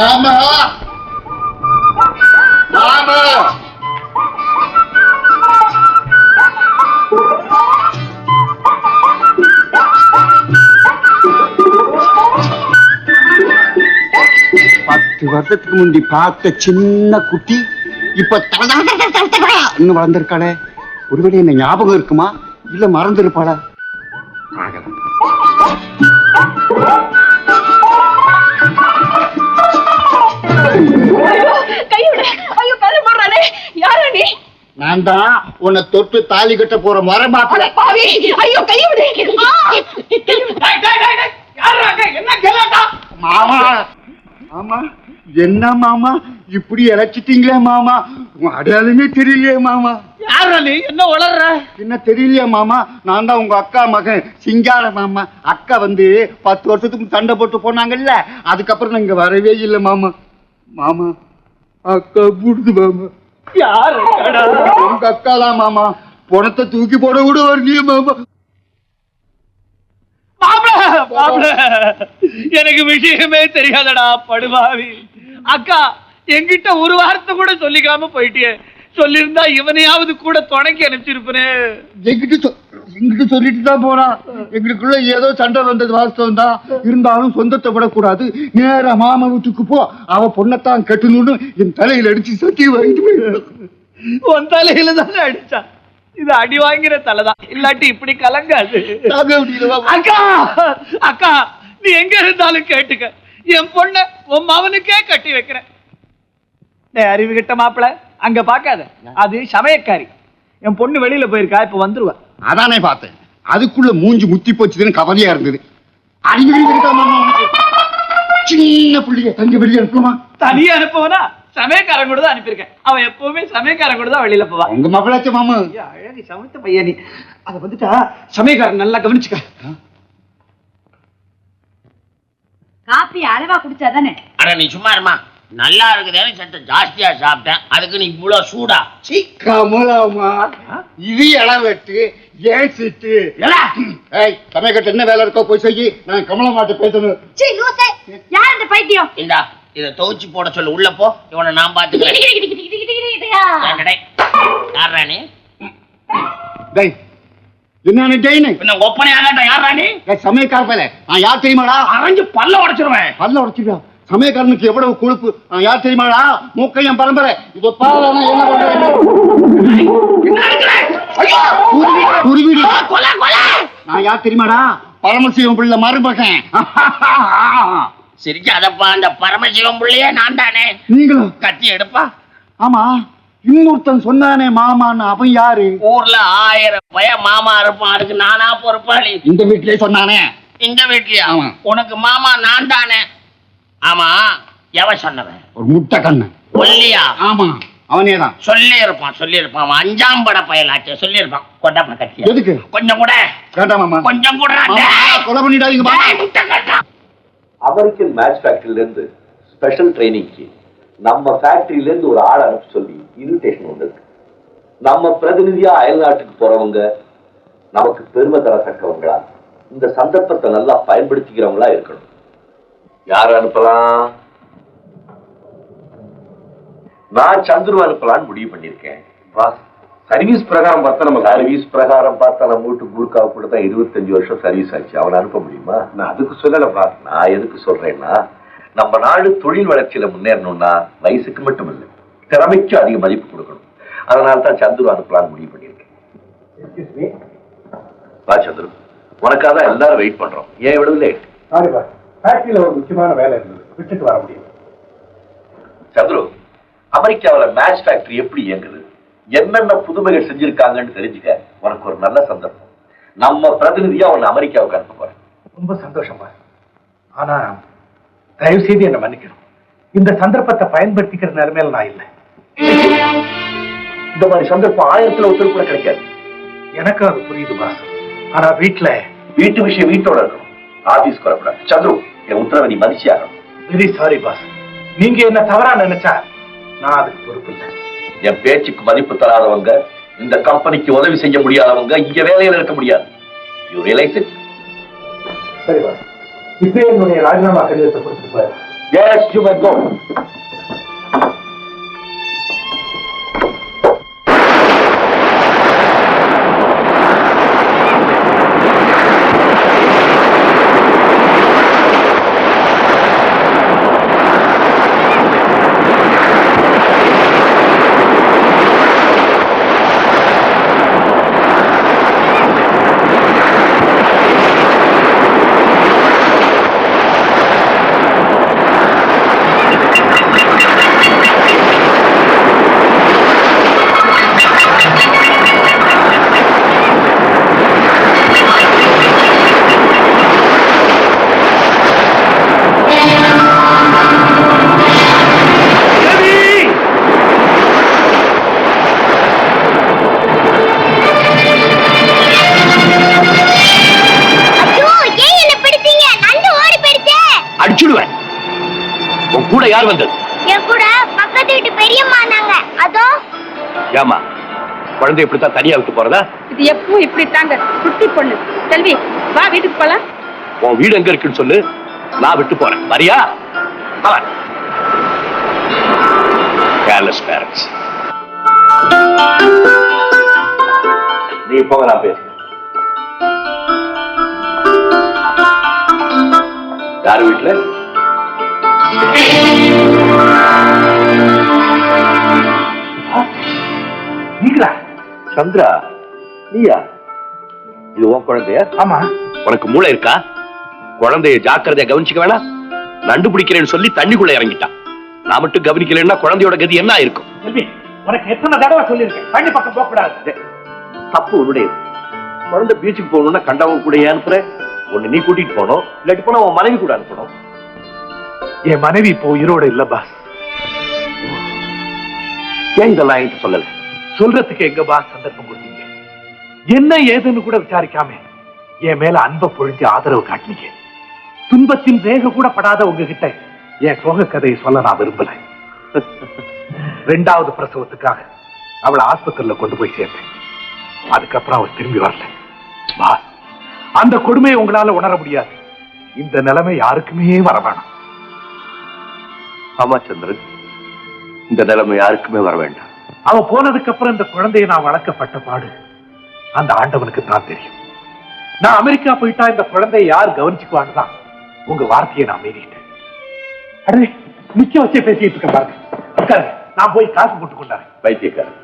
மாமா மாமா பத்து வருஷத்துக்கு முந்தி பார்த்த சின்ன குட்டி இப்ப இன்னும் வளர்ந்துருக்காளே ஒருவேளை என்ன ஞாபகம் இருக்குமா இல்ல மறந்துருப்பாளா தான் உன்னை தொட்டு தாலி கட்ட போற முறை மாப்பிள்ள. அட பாவி. ஐயோ மாமா. மாமா என்ன மாமா? இப்படி இழைச்சிட்டீங்களே மாமா? உங்க அடையாளமே தெரியலையே மாமா. யாரா நீ? என்ன வளர்ற என்ன தெரியலையே மாமா? நான் தான் உங்க அக்கா மகன் சிங்கார மாமா. அக்கா வந்து பத்து வருஷத்துக்கு சண்டை போட்டு போனாங்கல்ல. அதுக்கப்புறம் நான் இங்க வரவே இல்லை மாமா. மாமா அக்கா புடுது மாமா. உங்க அக்கா தான் மாமா. பணத்தை தூக்கி போட கூட வரலையே மாமா? எனக்கு விஷயமே தெரியாதடா படுபாவி. அக்கா என்கிட்ட ஒரு வார்த்தை கூட சொல்லிக்காம போயிட்டியே. சொல்லியிருந்தா இவனையாவது கூட துணைக்கு அனுப்பிச்சிருப்பனே. எங்கிட்ட எங்கிட்ட சொல்லிட்டு தான் போனான் எங்களுக்குள்ள ஏதோ சண்டை வந்தது வாஸ்தவம் தான். இருந்தாலும் சொந்தத்தை விடக்கூடாது. நேரா மாமா வீட்டுக்கு போ. அவ பொண்ணத்தான் கட்டணும்னு என் தலையில அடிச்சு சத்தி வாங்கிட்டு. உன் தலையில தானே அடிச்சான் இது அடி வாங்கிற தலைதான் இல்லாட்டி இப்படி கலங்காது. அக்கா அக்கா நீ எங்க இருந்தாலும் கேட்டுக்க. என் பொண்ண உன் மவனுக்கே கட்டி வைக்கிறேன். அறிவு கிட்ட மாப்பிள. அங்க பாக்காத அது சமயக்காரி. என் பொண்ணு வெளியில போயிருக்கா இப்ப வந்துருவா. அதானே பார்த்தேன். அதுக்குள்ள மூஞ்சி முத்தி போச்சுதுன்னு கவலையா இருந்தது. அடிக்கடி? சின்ன பிள்ளைய தங்க வெளியே அனுப்பலாமா தனியா அனுப்புவனா? சமயக்காரன் கூட தான் அனுப்பியிருக்கேன். அவன் எப்பவுமே சமயக்காரன் கூட தான் வெளியில போவா. உங்க மகளாச்ச மாமா. அழகு சமைத்த பையனி. அத வந்துட்டா சமயக்காரன் நல்லா கவனிச்சுக்க. காப்பி அளவா குடிச்சாதானே? அட நீ சும்மா இருமா. நல்லா இருக்குதேன்னு சட்டை ஜாஸ்தியா சாப்பிட்டேன். அதுக்கு நீ இவ்வளவு சூடா. சீ கமலாமா இது இளவெட்டு ஏன் சிட்டு? ஏய் சமயக்கட்டு என்ன வேலை இருக்கோ போய் செய்யி. நான் கமலமாட்ட பேசணும். சீ லூசே. யார் இந்த பைத்தியம்? இந்தா இத துவைச்சு போட சொல்லு. உள்ள போ. இவனை நான் பாத்துக்கிறேன். ஏன்டா டேய்? என்ன டெய்னு? பின்ன ஒப்பனை ஆகாட்ட யாரா ஏய், சமயக்கார நான் யார் தெரியுமாடா? அரைஞ்சு பல்ல உடைச்சிருவேன். பல்ல உடைச்சிருக்கா சமயக்காரனுக்கு எவ்வளவு கொழுப்பு? யார் தெரியுமாடா மூக்கையும் பரம்பரை. இத என்ன பண்றேன் நான் யார் தெரியுமாடா? பரமசிவம் பிள்ளை மருமகன். சிரிக்காதப்பா அந்த பரமசிவம் பிள்ளையே நான் தானே. நீங்களும் கத்தி எடுப்பா. ஆமா இன்னொருத்தன் சொன்னானே மாமான்னு. அவன் யாரு? ஊர்ல ஆயிரம் பய மாமா இருப்பான். அதுக்கு நானா பொறுப்பாளி. இந்த வீட்லயே சொன்னானே. இந்த வீட்லயா? ஆமா. உனக்கு மாமா நான் தானே. ஆமா எவன் சொன்னவன்? ஒரு முட்டை கண்ணன் ஒல்லியா ஆமா அவனே தான் சொல்லி இருப்பான் சொல்லி இருப்பான் அவன் அஞ்சாம் பட பயலாச்சே சொல்லி இருப்பான் கொட்டப்ப கத்தியா எதுக்கு? கொஞ்சம் கூட. வேண்டாம் மாமா. கொஞ்சம் கூட. கொலை பண்ணிடாதீங்க அமெரிக்கன் மேட்ச் ஃபேக்டரியில இருந்து ஸ்பெஷல் ட்ரைனிங்க்கு நம்ம ஃபேக்டரியில இருந்து ஒரு ஆள் அனுப்ப சொல்லி இன்விடேஷன் வந்திருக்கு. நம்ம பிரதிநிதியா அயல்நாட்டுக்கு போறவங்க நமக்கு பெருமை தரத்தக்கவங்களா இந்த சந்தர்ப்பத்தை நல்லா பயன்படுத்திக்கிறவங்களா இருக்கணும். யார் அனுப்பலாம்? நான் சந்துரு அனுப்பலான்னு முடிவு பண்ணியிருக்கேன். பாஸ் சர்வீஸ் பிரகாரம் பார்த்தா நம்ம சர்வீஸ் பிரகாரம் பார்த்தா நம்ம வீட்டு கூர்க்காவை கூட தான் இருபத்தஞ்சு வருஷம் சர்வீஸ் ஆச்சு. அவனை அனுப்ப முடியுமா? நான் அதுக்கு சொல்லல பாஸ் நான் எதுக்கு சொல்றேன்னா நம்ம நாடு தொழில் வளர்ச்சியில முன்னேறணும்னா வயசுக்கு மட்டும் இல்லை திறமைக்கு அதிக மதிப்பு கொடுக்கணும். அதனால தான் சந்துரு அனுப்பலான்னு முடிவு பண்ணியிருக்கேன். வா சந்துரு உனக்காக தான் எல்லாரும் வெயிட் பண்றோம். ஏன் இவ்வளவு லேட் ஃபேக்டரியில ஒரு முக்கியமான வேலை இருந்தது. விட்டுட்டு வர முடியும் சந்துரு அமெரிக்காவுல மேட்ச் ஃபேக்டரி எப்படி இயங்குது? என்னென்ன புதுமைகள் செஞ்சிருக்காங்கன்னு தெரிஞ்சுக்க உனக்கு ஒரு நல்ல சந்தர்ப்பம். நம்ம பிரதிநிதியா உன்னை அமெரிக்காவுக்கு அனுப்ப போறேன். ரொம்ப சந்தோஷமா ஆனா தயவு செய்து என்ன மன்னிக்கணும். இந்த சந்தர்ப்பத்தை பயன்படுத்திக்கிற நிலைமையில நான் இல்லை. இந்த மாதிரி சந்தர்ப்பம் ஆயிரத்துல ஒருத்தர் கூட கிடைக்காது. எனக்கு அது புரியுது பாஸ். ஆனா வீட்டுல வீட்டு விஷயம் வீட்டோட இருக்கணும். ஆபீஸ்க்கு வரக்கூடாது சந்துரு என் உத்தரவை நீ மதிச்சு ஆகணும் வெரி சாரி பாஸ் நீங்க என்ன தவறா நினைச்சா நான் அதுக்கு பொறுப்பு இல்லை. என் பேச்சுக்கு மதிப்பு தராதவங்க இந்த கம்பெனிக்கு உதவி செய்ய முடியாதவங்க இங்க வேலையில இருக்க முடியாது. யூ ரியலைஸ் இட் சரி பாஸ் இப்பயே என்னுடைய ராஜினாமா கடிதத்தை கொடுத்துட்டு Yes, you may go. யார் வந்தது. என் கூட பக்கத்து வீட்டு பெரியம்மா இருந்தாங்க. அதோ. ஏமா குழந்தை இப்படித்தான் தனியா விட்டு போறதா? இது எப்பவும் இப்படி தாங்க குட்டி பொண்ணு. செல்வி வா வீட்டுக்கு போலாம். உன் வீடு எங்க இருக்குன்னு சொல்லு. நான் விட்டு போறேன். வரியா? கேர்லெஸ் பேரண்ட்ஸ் நீ போங்க நான் பேசுறேன். யார் வீட்டுல? சந்திரா நீயா? இது உன் குழந்தையா? ஆமா. உனக்கு மூளை இருக்கா? குழந்தைய ஜாக்கிரதையா கவனிச்சுக்க வேணாம். நண்டு பிடிக்கிறேன்னு சொல்லி தண்ணிக்குள்ள இறங்கிட்டான் நான் மட்டும் கவனிக்கலைன்னா குழந்தையோட கதி என்ன இருக்கும் உனக்கு எத்தனை தடவை சொல்லியிருக்கேன். தண்ணி பக்கம் போக கூடாது. தப்பு உன்னுடையது. குழந்தை பீச்சுக்கு போகணும்னா கண்டவங்க கூட அனுப்புற. ஒண்ணு நீ கூட்டிட்டு போகணும். இல்லாட்டி போனா உன் மனைவி கூட அனுப்பணும். என் மனைவி இப்போ உயிரோட இல்ல பாஸ். ஏன் இதெல்லாம் என்கிட்ட சொல்லல? சொல்றதுக்கு எங்க சந்தர்ப்பம் கொடுத்தீங்க? என்ன ஏதுன்னு கூட விசாரிக்காம என் மேல அன்ப பொழிஞ்சு ஆதரவு காட்டினீங்க. துன்பத்தின் வேக கூட படாத உங்ககிட்ட என் சோக கதையை சொல்ல நான் விரும்பல. ரெண்டாவது பிரசவத்துக்காக அவளை ஆஸ்பத்திரியில கொண்டு போய் சேர்த்தேன். அதுக்கப்புறம் அவள் திரும்பி வரல. பாஸ் அந்த கொடுமையை உங்களால உணர முடியாது. இந்த நிலைமை யாருக்குமே வர வேணாம். ஆமா சந்திரன் இந்த நிலைமை யாருக்குமே வர வேண்டாம். அவ போனதுக்கு அப்புறம் இந்த குழந்தையை நான் வளர்க்கப்பட்ட பாடு. அந்த ஆண்டவனுக்கு தான் தெரியும். நான் அமெரிக்கா போயிட்டா இந்த குழந்தையை யார் கவனிச்சுக்குவான்னு தான் உங்க வார்த்தையை நான் மீறிட்டேன். அடே நிக்க வச்சே பேசிட்டு இருக்க பாருங்க. நான் போய் காசு போட்டு கொண்டாரு வைத்தியக்காரன்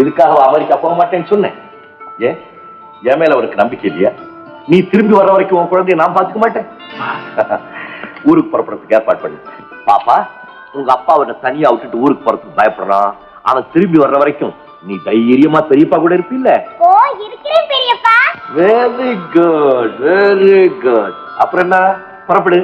இதுக்காக அமெரிக்கா போக மாட்டேன்னு சொன்னேன். ஏன்? என் மேல அவருக்கு நம்பிக்கை இல்லையா? நீ திரும்பி வர்ற வரைக்கும் உன் குழந்தைய நான் பாத்துக்க மாட்டேன். ஊருக்கு புறப்படுறதுக்கு ஏற்பாடு பண்ணு. பாப்பா உங்க அப்பா அவனை தனியா விட்டுட்டு ஊருக்கு போறதுக்கு பயப்படுறான். அவன் திரும்பி வர்ற வரைக்கும் நீ தைரியமா பெரியப்பா கூட இருப்பில்ல? வெரி குட் வெரி குட் அப்புறம் என்ன? புறப்படு.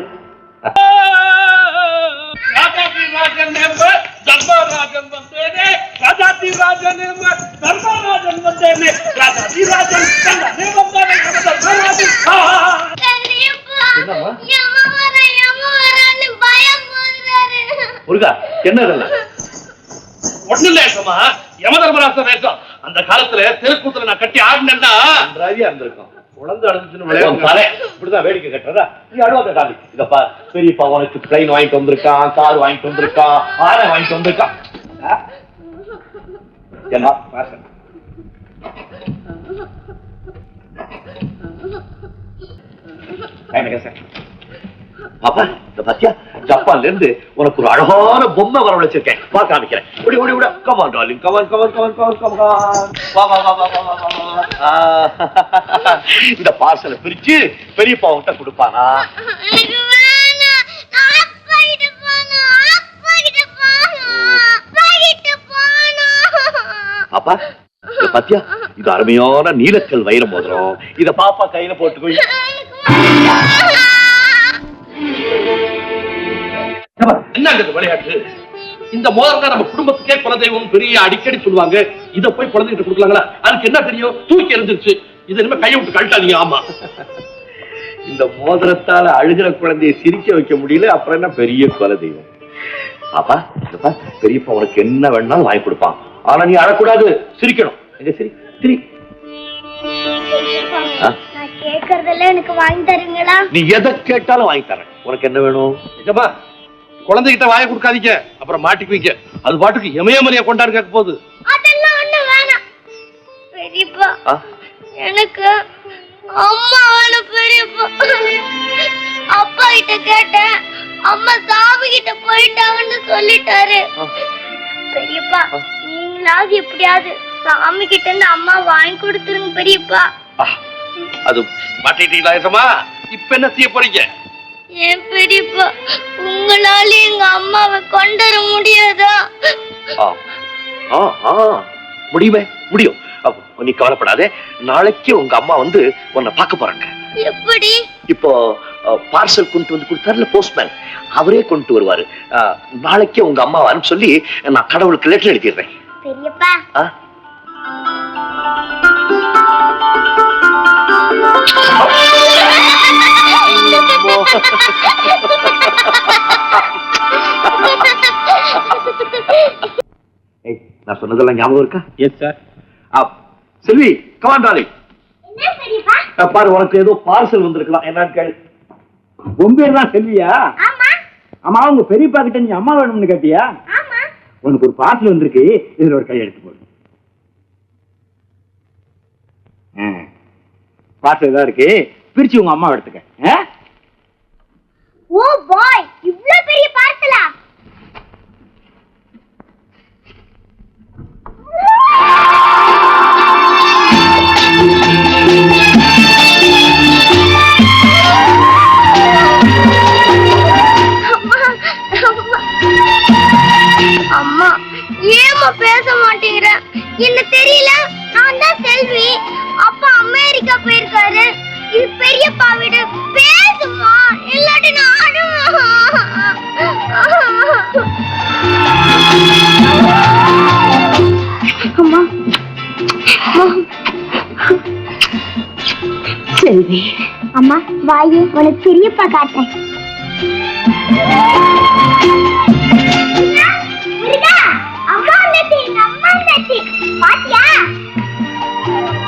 முருகா என்ன ஒண்ணு இல்ல ஏசமா யம தர்மராஜன் வேஷம் அந்த காலத்துல தெருக்கூத்துல நான் கட்டி ஆடினேன்னா? நன்றாவியா இருந்திருக்கும். குழந்தை அடைஞ்சுன்னு இப்படிதான் வேடிக்கை கட்டுறதா? நீ அழுவாத டாலி இதப்பா பெரியப்பா உனக்கு ட்ரெயின் வாங்கிட்டு வந்திருக்கான் கார் வாங்கிட்டு வந்திருக்கான் ஆனை வாங்கிட்டு வந்திருக்கான்? என்ன. பாப்பா இந்த பாத்தியா ஜப்பான்ல இருந்து உனக்கு ஒரு அழகான பொம்மை வர வச்சிருக்கேன். வா காமிக்கிறேன். ஓடி ஓடி விட come on darling come on come on come on come on come on வா வா வா வா வா வா இந்த பார்சலை பிரிச்சு பெரியப்பா கிட்ட கொடுப்பானா? அப்பா பாத்தியா? இது அருமையான நீலக்கல் வைர மோதிரம். இத பாப்பா கையில போட்டுக்கோ. என்னங்க விளையாட்டு? இந்த மோதிரம் தான் நம்ம குடும்பத்துக்கே குலதெய்வம் பெரிய அடிக்கடி சொல்லுவாங்க. இத போய் குழந்தைகிட்ட கொடுக்கலாங்களா? அதுக்கு என்ன தெரியும்? தூக்கி எறிஞ்சிருச்சு. இது இனிமே கையை விட்டு கழட்டாதீங்க. ஆமா. இந்த மோதிரத்தால அழுகிற குழந்தையை சிரிக்க வைக்க முடியல அப்புறம் என்ன பெரிய கொலை தெய்வம் பாப்பா இதப்பா பெரியப்பா உனக்கு என்ன வேணாலும் வாங்கி கொடுப்பான். ஆனா நீ அழக்கூடாது. சிரிக்கணும். எங்க சிரி சிரி. கேக்குறதெல்லாம் எனக்கு வாங்கி தருவீங்களா நீ எதை கேட்டாலும் வாங்கி தரேன். உனக்கு என்ன வேணும்? நிஜமா குழந்தைகிட்ட வாயை கொடுக்காதீங்க. அப்புறம் மாட்டிக்குவீங்க. அது பாட்டுக்கு எமயமலைய கொண்டாடு கேட்க போகுது. அதெல்லாம் ஒண்ணு வேணாம். பெரியப்பா? எனக்கு அம்மா வேணும் பெரியப்பா. அப்பா கிட்ட கேட்டேன். அம்மா சாமி கிட்ட போயிட்டாங்கன்னு சொல்லிட்டாரு. பெரியப்பா நீங்களாவது எப்படியாவது சாமி கிட்ட இருந்து அம்மா வாங்கி கொடுத்துருங்க பெரியப்பா. அது மாட்டிட்டீங்களா இப்ப என்ன செய்ய போறீங்க? ஏன் பெரியப்பா உங்களால எங்க அம்மாவை கொண்டு வர முடியாதா? ஆ, ஆ, ஆ, முடியுமே முடியும். நீ கவலைப்படாதே. நாளைக்கு உங்க அம்மா வந்து உன்னை பார்க்க போறாங்க. எப்படி? இப்போ பார்சல் கொண்டு வந்து கொடுத்தாருல போஸ்ட்மேன். அவரே கொண்டு வருவாரு. நாளைக்கே உங்க அம்மாவை அனுப்ப சொல்லி நான் கடவுளுக்கு லெட்டர் எழுதிடுறேன். பெரியப்பா. ஆ? ஏய், நான் சொன்னதெல்லாம் ஞாபகம் இருக்கா? எஸ் சார் செல்வி பெரியப்பா பாரு உனக்கு ஏதோ பார்சல் வந்திருக்கலாம். என்னன்னு கேளு. தான் செல்வியா? ஆமா. அம்மா உங்க பெரியப்பா கிட்ட நீ அம்மா வேணும்னு கேட்டியா? ஆமா. உனக்கு ஒரு பார்சல் வந்திருக்கு. இதுல ஒரு கையெழுத்து போடு. பார்சல் தான் இருக்கு. பிரிச்சு உங்க அம்மா எடுத்துக்க. என்ன தெரியல? நான் தான் செல்வி. அப்பா அமெரிக்கா போயிருக்காரு. இது பெரியப்பா வீடு. பேசுமா? இல்லாட்டி நான் அம்மா. செல்வி. அம்மா வாயே. உனக்கு பெரியப்பா காட்டேன்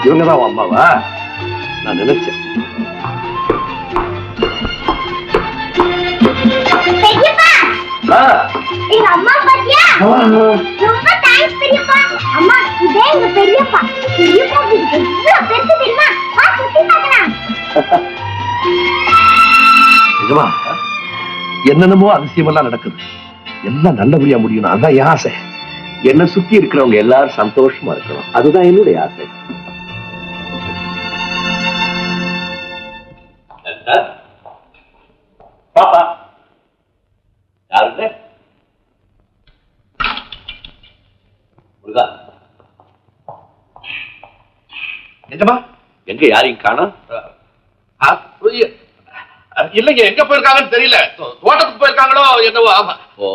தெரியுமா? வா சுத்தி பார்க்கலாம். நிஜமா? என்னென்னமோ அதிசயமெல்லாம் நடக்குது. எல்லாம் நல்லபடியா முடியணும் அதான் என் ஆசை. என்னை சுத்தி இருக்கிறவங்க எல்லாரும் சந்தோஷமா இருக்கணும். அதுதான் என்னுடைய ஆசை. பாப்பா. யாருங்க? முருகா. நிஜமா எங்க யாரையும் காணோம் இல்லைங்க எங்க போயிருக்காங்கன்னு தெரியல. தோட்டத்துக்கு போயிருக்காங்களோ என்னவோ ஆமா. ஓ.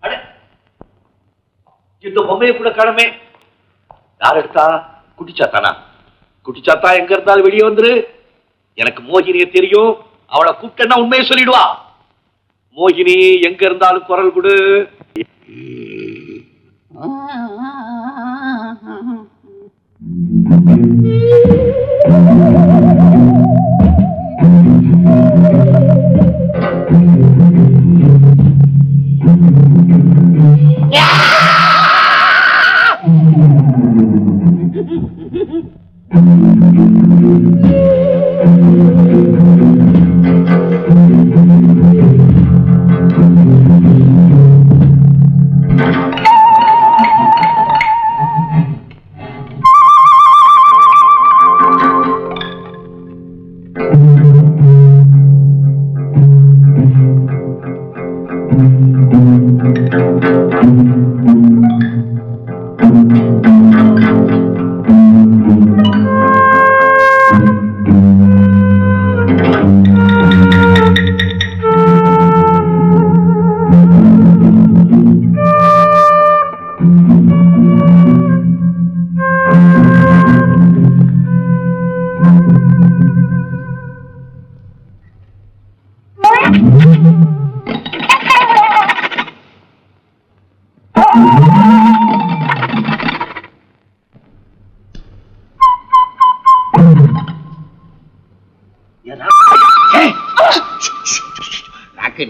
அட, இந்த பொம்மையை கூட காணமே. யார் எடுத்தா? குட்டிச்சாத்தானா? குட்டிச்சாத்தா எங்க இருந்தாலும் வெளியே வந்துரு. எனக்கு மோகினிய தெரியும். அவளை கூப்பிட்டேன்னா உண்மையை சொல்லிடுவா. மோகினி எங்க இருந்தாலும் குரல் கொடு. Thank you.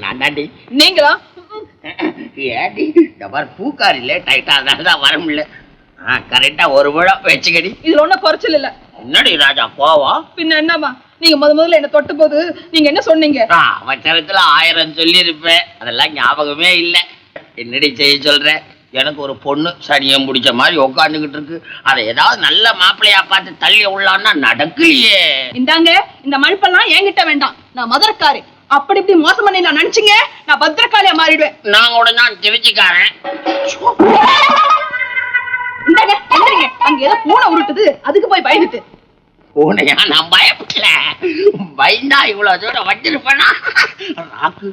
நான் தாண்டி. நீங்களா? ஏடி டைட்டா தான் வர முடியல. ஆ கரெக்டா ஒரு முழம் வெச்சுக்கடி. இதுல ஒன்னும் குறைச்சல் இல்ல. என்னடி ராஜா கோவா பின்ன என்னமா நீங்க முத முதல்ல என்ன தொட்ட போது நீங்க என்ன சொன்னீங்க? அவசரத்துல ஆயிரம் சொல்லி இருப்பேன் அதெல்லாம் ஞாபகமே இல்ல. என்னடி செய்ய சொல்றேன் எனக்கு ஒரு பொண்ணு சனியம் பிடிச்ச மாதிரி உட்காந்துக்கிட்டு இருக்கு. அதை ஏதாவது நல்ல மாப்பிள்ளையா பார்த்து தள்ளி உள்ளான்னா நடக்கலையே. இந்தாங்க இந்த மழுப்பெல்லாம் என்கிட்ட வேண்டாம். நான் மதுரக்காரி. அப்படி இப்படி மோசம் பண்ணி நான் நினைச்சீங்க நான் பத்திரக்காளியா மாறிடுவேன். நான் கூட நான் திருச்சிக்காரன். இந்தாங்க. அங்க ஏதோ பூனை உருட்டுது. அதுக்கு போய் பயந்துட்டு. பூனையா? நான் பயப்படல. பயந்தா இவ்வளவு தூரம் வச்சிருப்பேனா? ராக்கு.